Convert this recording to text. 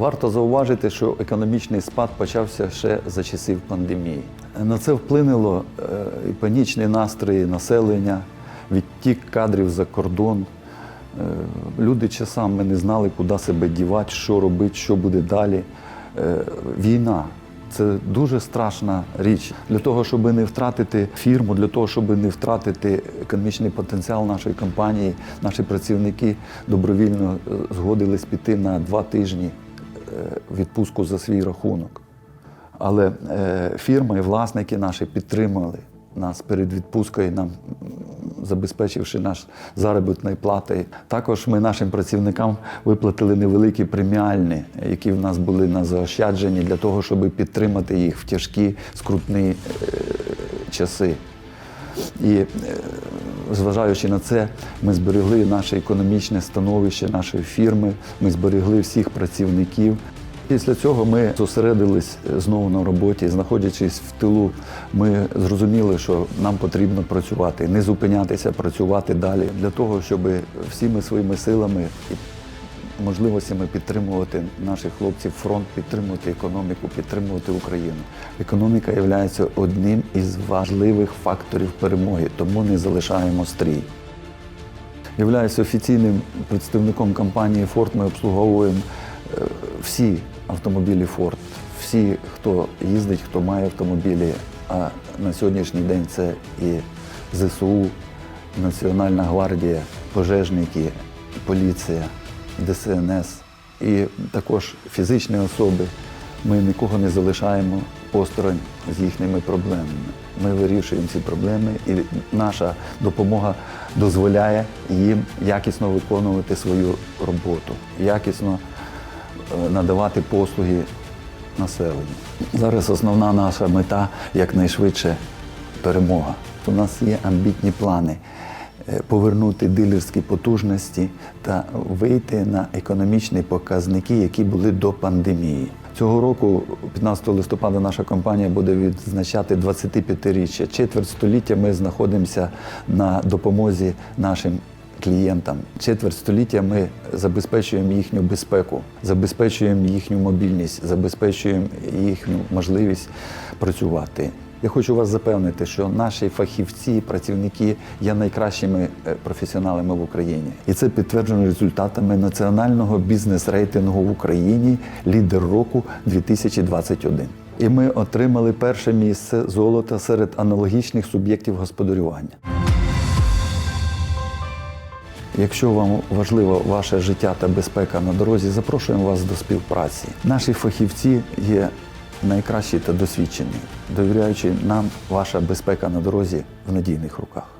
Варто зауважити, що економічний спад почався ще за часів пандемії. На це вплинуло е, і панічні настрої населення, відтік кадрів за кордон. Е, Люди часами не знали, куди себе дівати, що робити, що буде далі. Е, Війна це дуже страшна річ. Для того, щоб не втратити фірму, для того, щоб не втратити економічний потенціал нашої компанії, наші працівники добровільно згодились піти на два тижні відпустку за свій рахунок. Але е, фірма і власники наші підтримали нас перед відпусткою, нам забезпечивши наш заробітної плати. Також ми нашим працівникам виплатили невеликі преміальні, які в нас були на заощадженні для того, щоб підтримати їх в тяжкі скрутні е, часи. І е, зважаючи на це, ми зберегли наше економічне становище нашої фірми, ми зберегли всіх працівників. Після цього ми зосередились знову на роботі. Знаходячись в тилу, ми зрозуміли, що нам потрібно працювати, не зупинятися, працювати далі для того, щоб всіми своїми силами можливостями підтримувати наших хлопців, фронт, підтримувати економіку, підтримувати Україну. Економіка є одним із важливих факторів перемоги, тому не залишаємо стрій. Являюсь офіційним представником компанії Ford. Ми обслуговуємо е, всі автомобілі Ford, всі, хто їздить, хто має автомобілі. А на сьогоднішній день це і ЗСУ, Національна гвардія, пожежники, поліція, ДСНС і також фізичні особи. Ми нікого не залишаємо осторонь з їхніми проблемами. Ми вирішуємо ці проблеми, і наша допомога дозволяє їм якісно виконувати свою роботу, якісно е, надавати послуги населенню. Зараз основна наша мета якнайшвидше перемога. У нас є амбітні плани повернути дилерські потужності та вийти на економічні показники, які були до пандемії. Цього року, 15 листопада, наша компанія буде відзначати 25-річчя. Четверть століття ми знаходимося на допомозі нашим клієнтам. Четверть століття ми забезпечуємо їхню безпеку, забезпечуємо їхню мобільність, забезпечуємо їхню можливість працювати. Я хочу вас запевнити, що наші фахівці, працівники є найкращими е, професіоналами в Україні, і це підтверджено результатами національного бізнес-рейтингу в Україні Лідер року 2021. І ми отримали перше місце золота серед аналогічних суб'єктів господарювання. Якщо вам важливо ваше життя та безпека на дорозі, запрошуємо вас до співпраці. Наші фахівці є найкращі та досвідчені, довіряючи нам, ваша безпека на дорозі в надійних руках.